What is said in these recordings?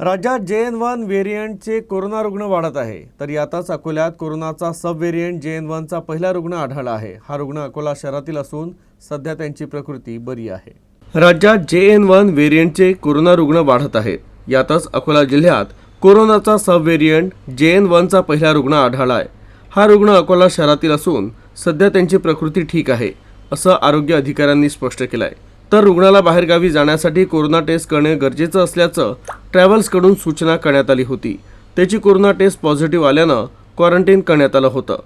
राज्यात जे N one व्हेरियंटचे corona रुग्ण वाढत आहे तर यातच अकोल्यात कोरोनाचा सब व्हेरियंट जे एन वनचा पहिला रुग्ण आढळला आहे. हा रुग्ण अकोला शहरातील असून सध्या त्यांची प्रकृती बरी आहे. राज्यात जे एन वन व्हेरियंटचे कोरोना रुग्ण वाढत आहेत यातच अकोला जिल्ह्यात कोरोनाचा सब व्हेरियंट जे एन वनचा पहिला रुग्ण आढळला आहे. हा रुग्ण अकोला शहरातील असून सध्या त्यांची प्रकृती ठीक आहे असं आरोग्य अधिकाऱ्यांनी स्पष्ट केलं आहे तर रुग्णाला बाहेरगावी जाण्यासाठी कोरोना टेस्ट करणे गरजेचं असल्याचं ट्रॅव्हल्सकडून सूचना करण्यात आली होती. त्याची कोरोना टेस्ट पॉझिटिव्ह आल्यानं क्वारंटाईन करण्यात आलं होतं.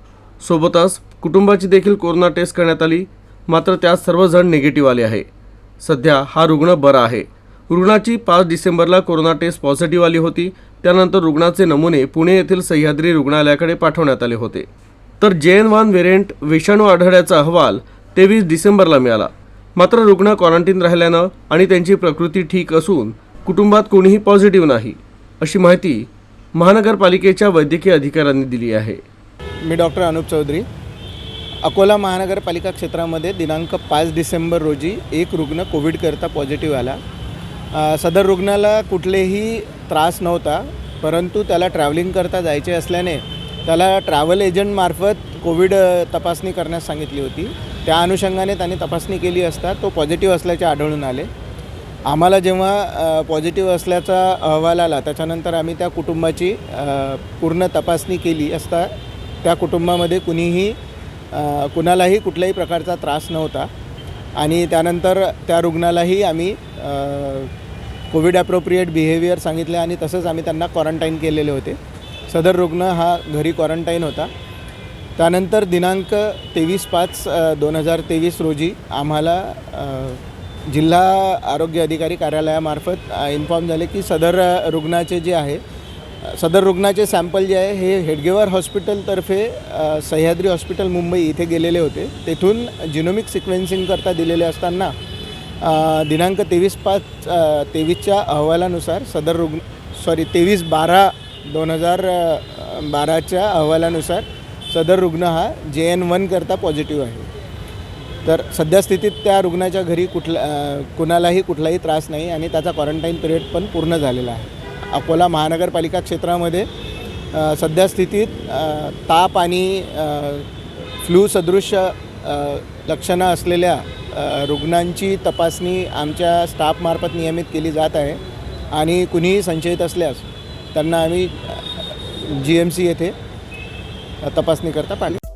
सोबतच कुटुंबाची देखील कोरोना टेस्ट करण्यात आली मात्र त्यात सर्वजण निगेटिव्ह आले आहे. सध्या हा रुग्ण बरा आहे. रुग्णाची पाच डिसेंबरला कोरोना टेस्ट पॉझिटिव्ह आली होती. त्यानंतर रुग्णाचे नमुने पुणे येथील सह्याद्री रुग्णालयाकडे पाठवण्यात आले होते. तर जे एन वन व्हेरियंट विषाणू आढळल्याचा अहवाल तेवीस डिसेंबरला मिळाला. मात्र रुग्ण क्वारंटीन राहिल्यानं आणि त्यांची प्रकृती ठीक असून कुटुंबात कोणीही पॉझिटिव्ह नाही अशी माहिती महानगरपालिकेच्या वैद्यकीय अधिकाऱ्यांनी दिली आहे. मी डॉक्टर अनुप चौधरी. अकोला महानगरपालिका क्षेत्रामध्ये दिनांक पाच डिसेंबर रोजी एक रुग्ण कोविडकरता पॉझिटिव्ह आला. सदर रुग्णाला कुठलेही त्रास नव्हता परंतु त्याला ट्रॅव्हलिंग करता जायचे असल्याने त्याला ट्रॅव्हल एजंटमार्फत कोविड तपासणी करण्यास सांगितली होती. त्या अनुषंगाने त्याने तपासणी केली असता तो पॉझिटिव्ह असल्याचे आढळून आले. आम्हाला जेव्हा पॉझिटिव्ह असल्याचा अहवाल आला त्याच्यानंतर आम्ही त्या कुटुंबाची पूर्ण तपासणी केली असता त्या कुटुंबामध्ये कुणीही कुणालाही कुठल्याही प्रकारचा त्रास नव्हता. आणि त्यानंतर त्या रुग्णालाही आम्ही कोविड ॲप्रोप्रिएट बिहेवियर सांगितले आणि तसंच आम्ही त्यांना क्वारंटाईन केलेले होते. सदर रुग्ण हा घरी क्वारंटाईन होता. त्यानंतर दिनांक तेवीस पाच दोन हजार तेवीस रोजी आम्हाला जिल्हा आरोग्य अधिकारी कार्यालयामार्फत इन्फॉर्म झाले की सदर रुग्णाचे जे आहे सदर रुग्णाचे सॅम्पल जे आहे हे हेडगेवार हॉस्पिटलतर्फे सह्याद्री हॉस्पिटल मुंबई इथे गेलेले होते. तेथून जिनोमिक सिक्वेन्सिंगकरता दिलेले असताना दिनांक तेवीस पाच तेवीसच्या अहवालानुसार सदर रुग्ण सॉरी तेवीस बारा दोन हजार बाराच्या अहवालानुसार सदर रुग्ण हा जे एन वन करता पॉझिटिव्ह आहे. तर सध्या स्थितीत त्या रुग्णाच्या घरी कुठला कुणालाही कुठलाही त्रास नाही आणि त्याचा क्वारंटाईन पिरियड पण पूर्ण झालेला आहे. अकोला महानगरपालिका क्षेत्रामध्ये अ, सध्या स्थितीत ताप आणि फ्लू सदृश लक्षणं असलेल्या रुग्णांची तपासणी आमच्या स्टाफमार्फत नियमित केली जात आहे आणि कुणीही संशयित असल्यास त्यांना आम्ही जी एम सी येथे तपासणीकरता पाठवू